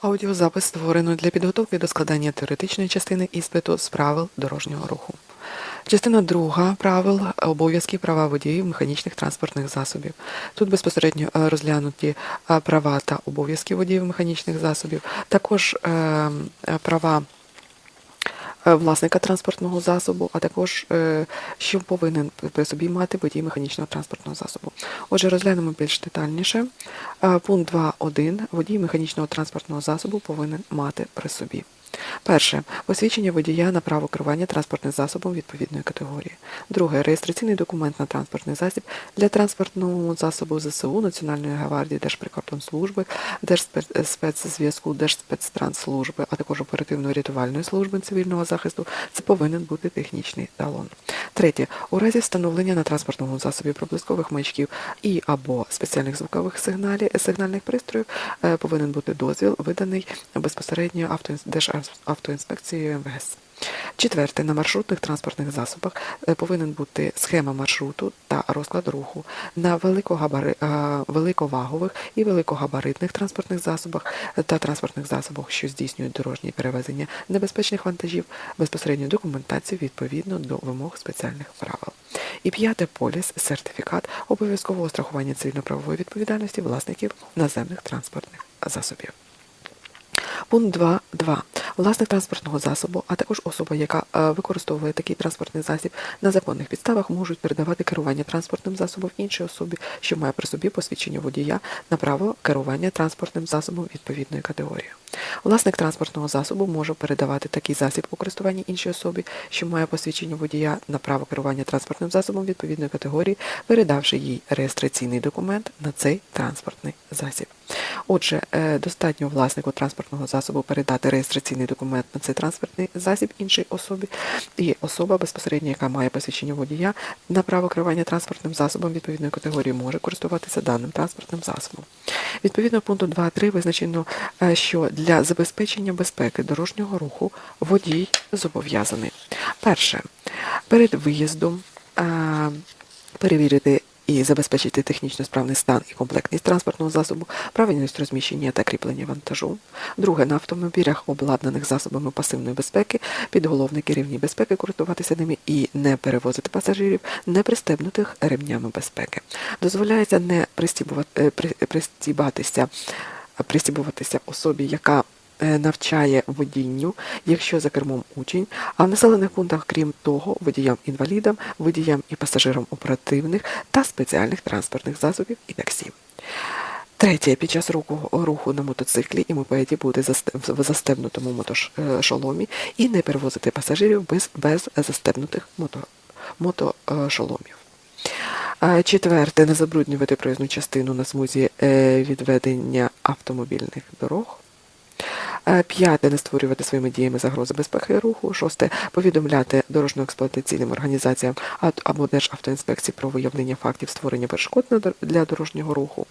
Аудіозапис створено для підготовки до складання теоретичної частини іспиту з правил дорожнього руху. Частина друга правил обов'язки права водіїв механічних транспортних засобів. Тут безпосередньо е, розглянуті е, права та обов'язки водіїв механічних засобів, також е, права власника транспортного засобу, а також е, що повинен при собі мати водій механічного транспортного засобу. Отже, розглянемо більш детальніше. Е, Пункт 2.1. Водій механічного транспортного засобу повинен мати при собі. Перше. Посвідчення водія на право керування транспортним засобом відповідної категорії. Друге. Реєстраційний документ на транспортний засіб для транспортного засобу ЗСУ, Національної гвардії, Держприкордонслужби, Держспецзв'язку, Держспецтрансслужби, а також оперативно-рятувальної служби цивільного захисту. Це повинен бути технічний талон. Третє. У разі встановлення на транспортному засобі проблискових маячків і або спеціальних звукових сигналів, сигнальних пристроїв е, повинен бути дозвіл, виданий безпосередньо автоінс- Державтоінспекцією МВС. Четверте, на маршрутних транспортних засобах е, повинен бути схема маршруту та розклад руху. На великогабари... е, великовагових і великогабаритних транспортних засобах та транспортних засобах, що здійснюють дорожні перевезення небезпечних вантажів, безпосередньо документацію відповідно до вимог спеціальних правил. І п'яте поліс, сертифікат обов'язкового страхування цивільно-правової відповідальності власників наземних транспортних засобів. Пункт 2.2. Власник транспортного засобу, а також особа, яка е, використовує такий транспортний засіб на законних підставах, можуть передавати керування транспортним засобом іншій особі, що має при собі посвідчення водія на право керування транспортним засобом відповідної категорії. Власник транспортного засобу може передавати такий засіб у користуванні іншій особі, що має посвідчення водія на право керування транспортним засобом відповідної категорії, передавши їй реєстраційний документ на цей транспортний засіб. Отже, е, достатньо власнику транспортного засобу передати реєстраційний документ на цей транспортний засіб іншій особі, і особа безпосередньо, яка має посвідчення водія на право керування транспортним засобом відповідної категорії, може користуватися даним транспортним засобом. Відповідно пункту 2.3 визначено, е, що для забезпечення безпеки дорожнього руху водій зобов'язаний. Перше, перед виїздом е, перевірити і забезпечити технічно справний стан і комплектність транспортного засобу, правильність розміщення та кріплення вантажу. Друге, на автомобілях, обладнаних засобами пасивної безпеки, підголовники рівні безпеки користуватися ними і не перевозити пасажирів, не пристебнутих ремнями безпеки. Дозволяється не пристібувати, е, при- пристібуватися особі, яка навчає водінню, якщо за кермом учень, а в населених пунктах, крім того, водіям-інвалідам, водіям і пасажирам оперативних та спеціальних транспортних засобів і таксі. Третє, під час руху, на мотоциклі і мопеді бути в застебнутому мотошоломі і не перевозити пасажирів без, без застебнутих мото, мотошоломів. Четверте, не забруднювати проїзну частину на смузі е, відведення автомобільних дорог. Е, П'яте не створювати своїми діями загрози безпеки руху. Шосте повідомляти дорожньо-експлуатаційним організаціям або Державтоінспекції про виявлення фактів створення перешкод для дорожнього руху,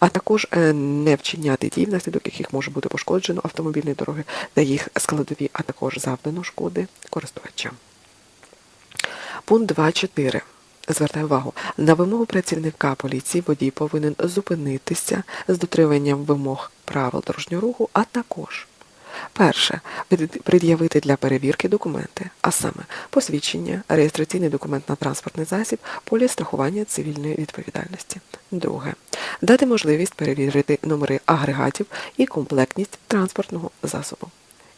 а також е, не вчиняти дій, внаслідок яких може бути пошкоджено автомобільні дороги та їх складові, а також завдано шкоди користувачам. Пункт 2.4. Звертаю увагу, на вимогу працівника поліції водій повинен зупинитися з дотриманням вимог правил дорожнього руху, а також перше пред'явити для перевірки документи, а саме посвідчення, реєстраційний документ на транспортний засіб, поліс страхування цивільної відповідальності. Друге дати можливість перевірити номери агрегатів і комплектність транспортного засобу.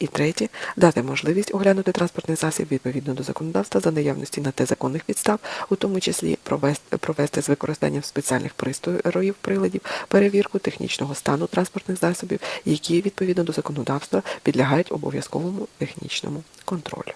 І третє, дати можливість оглянути транспортний засіб відповідно до законодавства за наявності на те законних підстав, у тому числі провести, провести з використанням спеціальних пристроїв приладів перевірку технічного стану транспортних засобів, які відповідно до законодавства підлягають обов'язковому технічному контролю.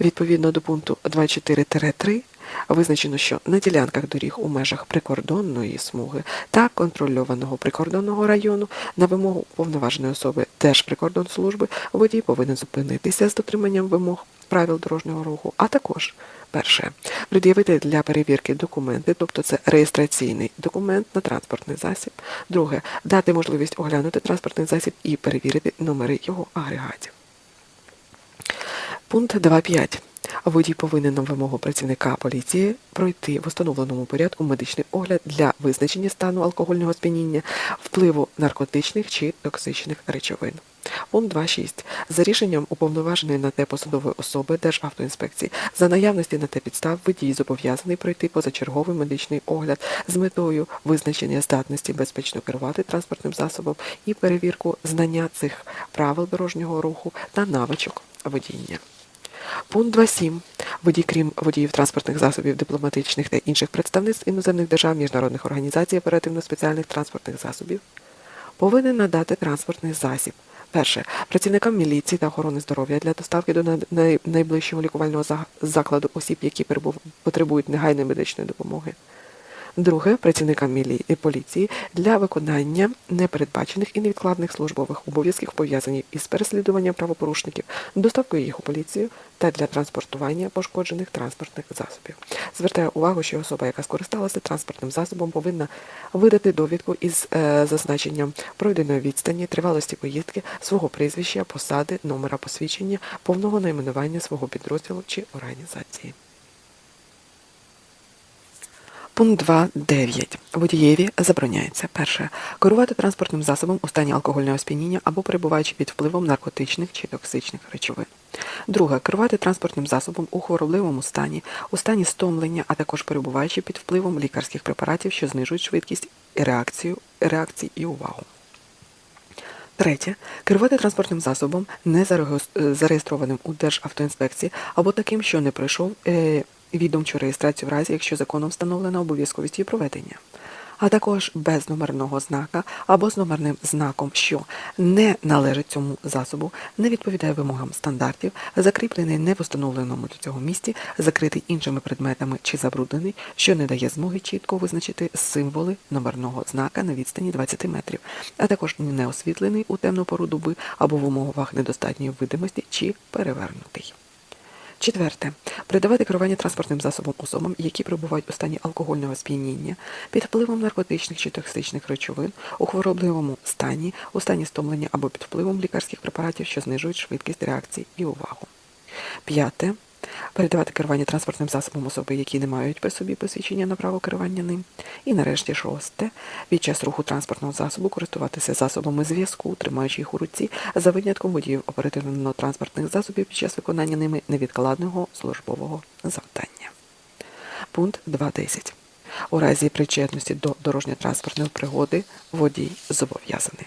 Відповідно до пункту 24-3 визначено, що на ділянках доріг у межах прикордонної смуги та контрольованого прикордонного району на вимогу повноваженої особи Держприкордонслужби водій повинен зупинитися з дотриманням вимог правил дорожнього руху, а також перше пред'явити для перевірки документи, тобто це реєстраційний документ на транспортний засіб. Друге дати можливість оглянути транспортний засіб і перевірити номери його агрегатів. Пункт 2.5. Водій повинен на вимогу працівника поліції пройти в установленому порядку медичний огляд для визначення стану алкогольного сп'яніння, впливу наркотичних чи токсичних речовин. Пункт 2.6. За рішенням уповноваженої на те посадової особи Державтоінспекції за наявності на те підстав водій зобов'язаний пройти позачерговий медичний огляд з метою визначення здатності безпечно керувати транспортним засобом і перевірку знання цих правил дорожнього руху та навичок водіння. Пункт 2.7. Водій, крім водіїв транспортних засобів, дипломатичних та інших представництв іноземних держав, міжнародних організацій оперативно-спеціальних транспортних засобів, повинен надати транспортний засіб. Перше. Працівникам міліції та охорони здоров'я для доставки до най- най- найближчого лікувального закладу осіб, які потребують негайної медичної допомоги. Друге, працівникам мілі- і поліції для виконання непередбачених і невідкладних службових обов'язків, пов'язаних із переслідуванням правопорушників, доставкою їх у поліцію та для транспортування пошкоджених транспортних засобів. Звертаю увагу, що особа, яка скористалася транспортним засобом, повинна видати довідку із е, зазначенням пройденої відстані, тривалості поїздки, свого прізвища, посади, номера посвідчення, повного найменування свого підрозділу чи організації. Пункт 2.9. Водієві забороняється. Перше. Керувати транспортним засобом у стані алкогольного сп'яніння або перебуваючи під впливом наркотичних чи токсичних речовин. Друге. Керувати транспортним засобом у хворобливому стані, у стані стомлення, а також перебуваючи під впливом лікарських препаратів, що знижують швидкість реакцію, реакції і увагу. Третє. Керувати транспортним засобом, не зареєстрованим у Державтоінспекції, або таким, що не пройшов е, відомчу реєстрацію в разі, якщо законом встановлена обов'язковість її проведення. А також без номерного знака або з номерним знаком, що не належить цьому засобу, не відповідає вимогам стандартів, закріплений не в установленому до цього місці, закритий іншими предметами чи забруднений, що не дає змоги чітко визначити символи номерного знака на відстані 20 метрів, а також не освітлений у темну пору доби або в умовах недостатньої видимості чи перевернутий. Четверте. придавати керування транспортним засобом особам, які перебувають у стані алкогольного сп'яніння, під впливом наркотичних чи токсичних речовин, у хворобливому стані, у стані стомлення або під впливом лікарських препаратів, що знижують швидкість реакції і увагу. П'яте. Передавати керування транспортним засобом особи, які не мають при собі посвідчення на право керування ним. І нарешті шосте. Під час руху транспортного засобу користуватися засобами зв'язку, тримаючи їх у руці, за винятком водіїв оперативно-транспортних засобів під час виконання ними невідкладного службового завдання. Пункт 2.10. У разі причетності до дорожньо-транспортної пригоди водій зобов'язаний.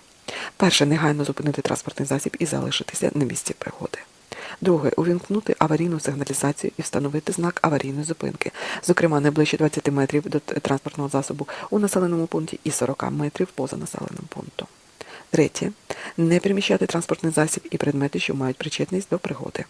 Перше, негайно зупинити транспортний засіб і залишитися на місці пригоди. Друге, увімкнути аварійну сигналізацію і встановити знак аварійної зупинки, зокрема не ближче 20 метрів до транспортного засобу у населеному пункті і 40 метрів поза населеним пунктом. Третє, не переміщати транспортний засіб і предмети, що мають причетність до пригоди.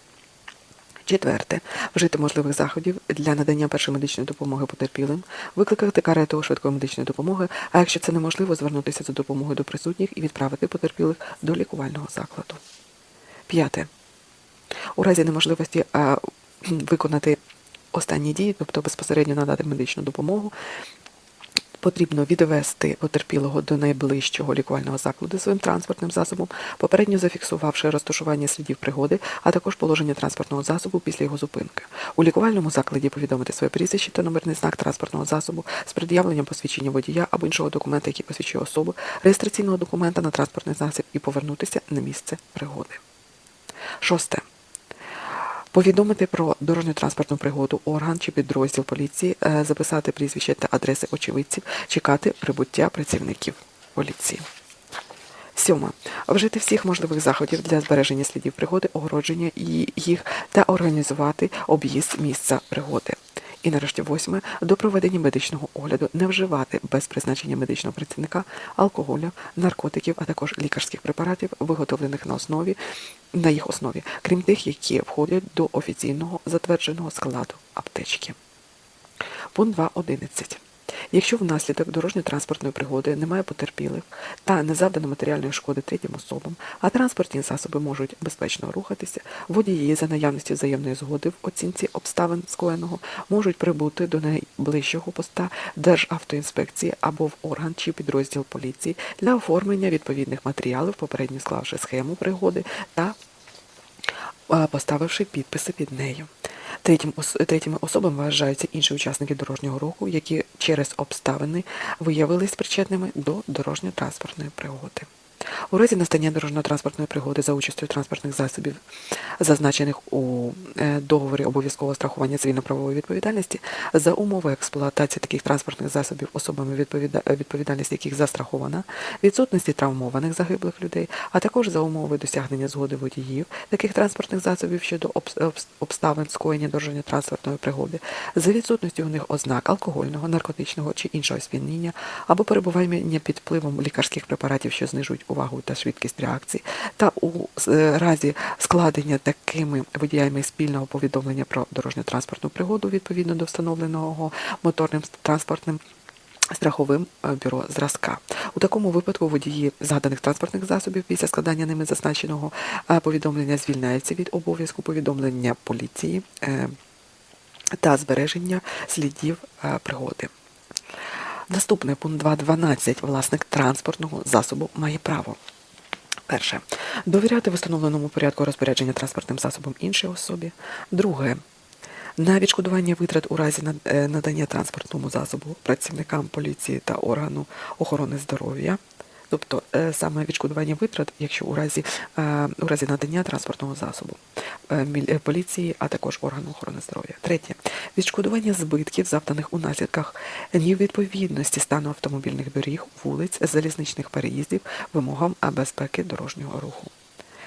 Четверте. Вжити можливих заходів для надання першої медичної допомоги потерпілим, викликати карету швидкої медичної допомоги, а якщо це неможливо, звернутися за допомогою до присутніх і відправити потерпілих до лікувального закладу. П'яте. У разі неможливості а, виконати останні дії, тобто безпосередньо надати медичну допомогу, потрібно відвести потерпілого до найближчого лікувального закладу своїм транспортним засобом, попередньо зафіксувавши розташування слідів пригоди, а також положення транспортного засобу після його зупинки. У лікувальному закладі повідомити своє прізвище та номерний знак транспортного засобу з пред'явленням посвідчення водія або іншого документа, який посвідчує особу, реєстраційного документа на транспортний засіб і повернутися на місце пригоди. Шосте. Повідомити про дорожню транспортну пригоду орган чи підрозділ поліції, е, записати прізвище та адреси очевидців, чекати прибуття працівників поліції. Сьоме. Вжити всіх можливих заходів для збереження слідів пригоди, огородження їх та організувати об'їзд місця пригоди. І нарешті восьме. До проведення медичного огляду не вживати без призначення медичного працівника алкоголю, наркотиків, а також лікарських препаратів, виготовлених на основі на їх основі, крім тих, які входять до офіційного затвердженого складу аптечки. Пункт 2.11. Якщо внаслідок дорожньо-транспортної пригоди немає потерпілих та не завдано матеріальної шкоди третім особам, а транспортні засоби можуть безпечно рухатися, водії за наявності взаємної згоди в оцінці обставин скоєного можуть прибути до найближчого поста Державтоінспекції або в орган чи підрозділ поліції для оформлення відповідних матеріалів, попередньо склавши схему пригоди та поставивши підписи під нею. Третім, третіми особами вважаються інші учасники дорожнього руху, які через обставини виявились причетними до дорожньо-транспортної пригоди. У разі настання дорожньо-транспортної пригоди за участю транспортних засобів, зазначених у е, договорі обов'язкового страхування цивільно-правової відповідальності, за умови експлуатації таких транспортних засобів, особами відповіда- відповідальність яких застрахована, відсутності травмованих загиблих людей, а також за умови досягнення згоди водіїв таких транспортних засобів щодо обс- обс- обставин скоєння дорожньо-транспортної пригоди, за відсутністю у них ознак алкогольного, наркотичного чи іншого сп'яніння або перебування під впливом лікарських препаратів, що знижують увагу та швидкість реакції, та у е, разі складення такими водіями спільного повідомлення про дорожньо-транспортну пригоду відповідно до встановленого моторним транспортним страховим е, бюро зразка. У такому випадку водії згаданих транспортних засобів після складання ними зазначеного е, повідомлення звільняються від обов'язку повідомлення поліції та збереження слідів пригоди. Наступний пункт 2.12. Власник транспортного засобу має право. Перше. Довіряти в установленому порядку розпорядження транспортним засобом іншій особі. Друге. На відшкодування витрат у разі е, надання транспортному засобу працівникам поліції та органу охорони здоров'я. Тобто е, саме відшкодування витрат, якщо у разі, е, у разі надання транспортного засобу е, поліції, а також органу охорони здоров'я. Третє. Відшкодування збитків, завданих у наслідках невідповідності стану автомобільних доріг, вулиць, залізничних переїздів вимогам безпеки дорожнього руху.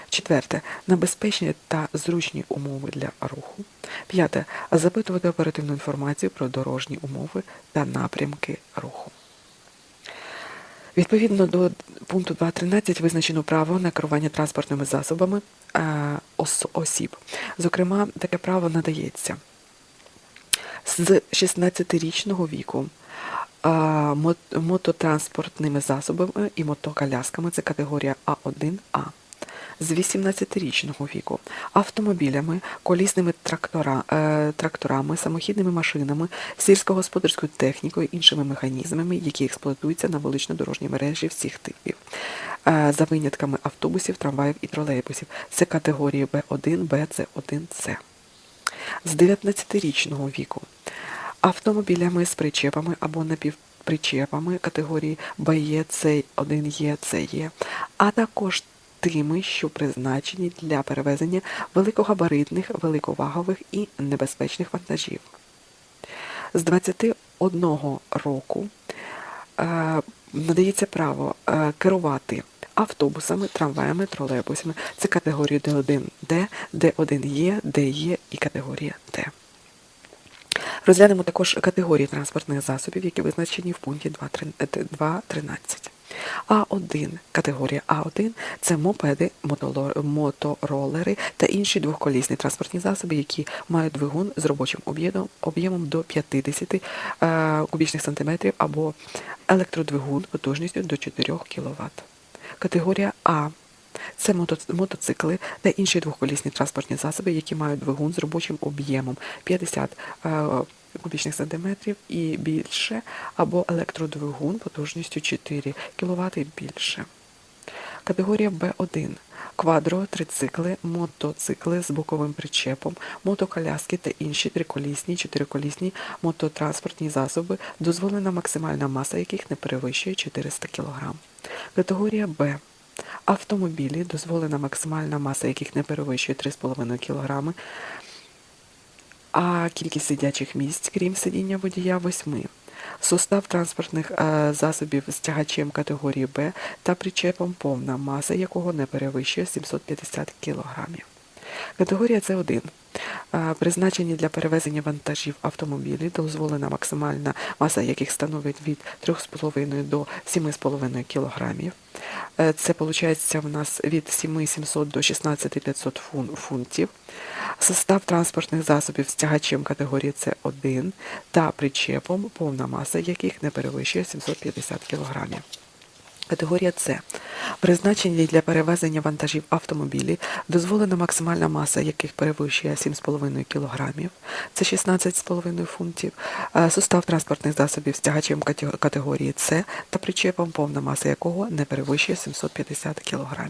Четверте. На безпечні та зручні умови для руху. П'яте. Запитувати оперативну інформацію про дорожні умови та напрямки руху. Відповідно до пункту 2.13 визначено право на керування транспортними засобами е, осіб. Зокрема, таке право надається з 16-річного віку а, мототранспортними засобами і мотоколясками це категорія А1А. З 18-річного віку. Автомобілями, колісними трактора, е, тракторами, самохідними машинами, сільськогосподарською технікою, іншими механізмами, які експлуатуються на вулично-дорожній мережі всіх типів, е, за винятками автобусів, трамваїв і тролейбусів. Це категорії Б1, Б, С1, С. З 19-річного віку. Автомобілями з причепами або напівпричепами категорії БЕ, С1Е, СЕ, а також тими, що призначені для перевезення великогабаритних, великовагових і небезпечних вантажів. З 21 року е, надається право е, керувати автобусами, трамваями, тролейбусами. Це категорії Д1Д, Д1Е, ДЕ і категорія Д. Розглянемо також категорії транспортних засобів, які визначені в пункті 2.13. А1. Категорія А1 це мопеди, моторолери та інші двохколісні транспортні засоби, які мають двигун з робочим об'ємом до 50 е, кубічних сантиметрів або електродвигун потужністю до 4 кВт. Категорія А це мотоцикли та інші двохколісні транспортні засоби, які мають двигун з робочим об'ємом 50 е, кубічних сантиметрів і більше, або електродвигун потужністю 4 кВт і більше. Категорія Б1. Квадро, трицикли, мотоцикли з боковим причепом, мотоколяски та інші триколісні, чотириколісні мототранспортні засоби, дозволена максимальна маса яких не перевищує 400 кг. Категорія Б. Автомобілі, дозволена максимальна маса яких не перевищує 3,5 кг, а кількість сидячих місць, крім сидіння водія, восьми. Состав транспортних е, засобів з тягачем категорії Б та причепом, повна маса якого не перевищує 750 кг. Категорія С1. Е, Призначені для перевезення вантажів автомобілі, дозволена максимальна маса яких становить від 3,5 до 7,5 кг. Е, Це виходить в нас від 7700 до 16500 фун- фунтів. Состав транспортних засобів з тягачем категорії С1 та причепом, повна маса яких не перевищує 750 кг. Категорія С. Призначені для перевезення вантажів автомобілі, дозволена максимальна маса яких перевищує 7,5 кг, це 16,5 фунтів. сустав транспортних засобів з тягачем категорії С та причепом, повна маса якого не перевищує 750 кг.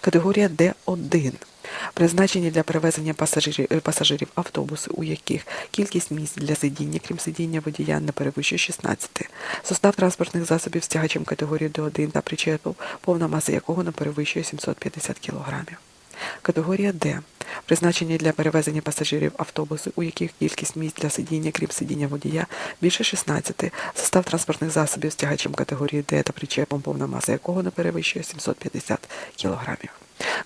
Категорія Д1. Призначені для перевезення пасажирів, е, пасажирів автобуси, у яких кількість місць для сидіння, крім сидіння водія, не перевищує 16. Состав транспортних засобів з тягачем категорії Д1 та причепом, повна маса якого не перевищує 750 кг. Категорія Д. Призначені для перевезення пасажирів автобуси, у яких кількість місць для сидіння, крім сидіння водія, більше 16. Состав транспортних засобів з тягачем категорії Д та причепом, повна маса якого не перевищує 750 кг.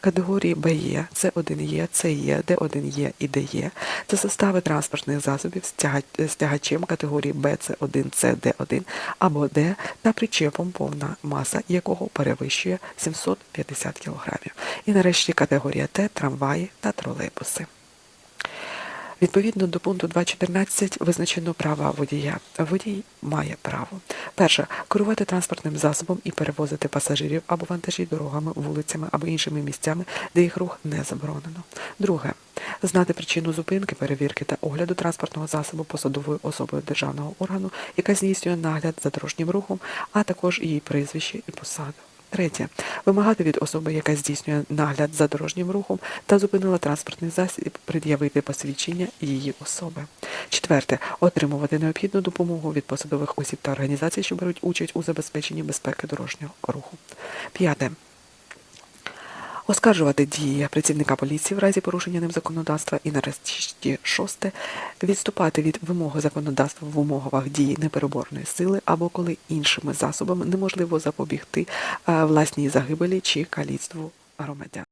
Категорії БЕ, С1Е, СЕ, Д1Е і ДЕ – це состави транспортних засобів з тягачем категорії Б, С1, С, Д1 або Д та причепом, повна маса якого перевищує 750 кг. І нарешті категорія Т – трамваї та тролейбуси. Відповідно до пункту 2.14 визначено права водія. Водій має право. Перше керувати транспортним засобом і перевозити пасажирів або вантажі дорогами, вулицями або іншими місцями, де їх рух не заборонено. Друге знати причину зупинки, перевірки та огляду транспортного засобу посадовою особою державного органу, яка здійснює нагляд за дорожнім рухом, а також її прізвище і посаду. Третє. Вимагати від особи, яка здійснює нагляд за дорожнім рухом та зупинила транспортний засіб, пред'явити посвідчення її особи. Четверте. Отримувати необхідну допомогу від посадових осіб та організацій, що беруть участь у забезпеченні безпеки дорожнього руху. П'яте. Оскаржувати дії працівника поліції в разі порушення ним законодавства і нарешті шосте відступати від вимоги законодавства в умовах дії непереборної сили або коли іншими засобами неможливо запобігти е, власній загибелі чи каліцтву громадян.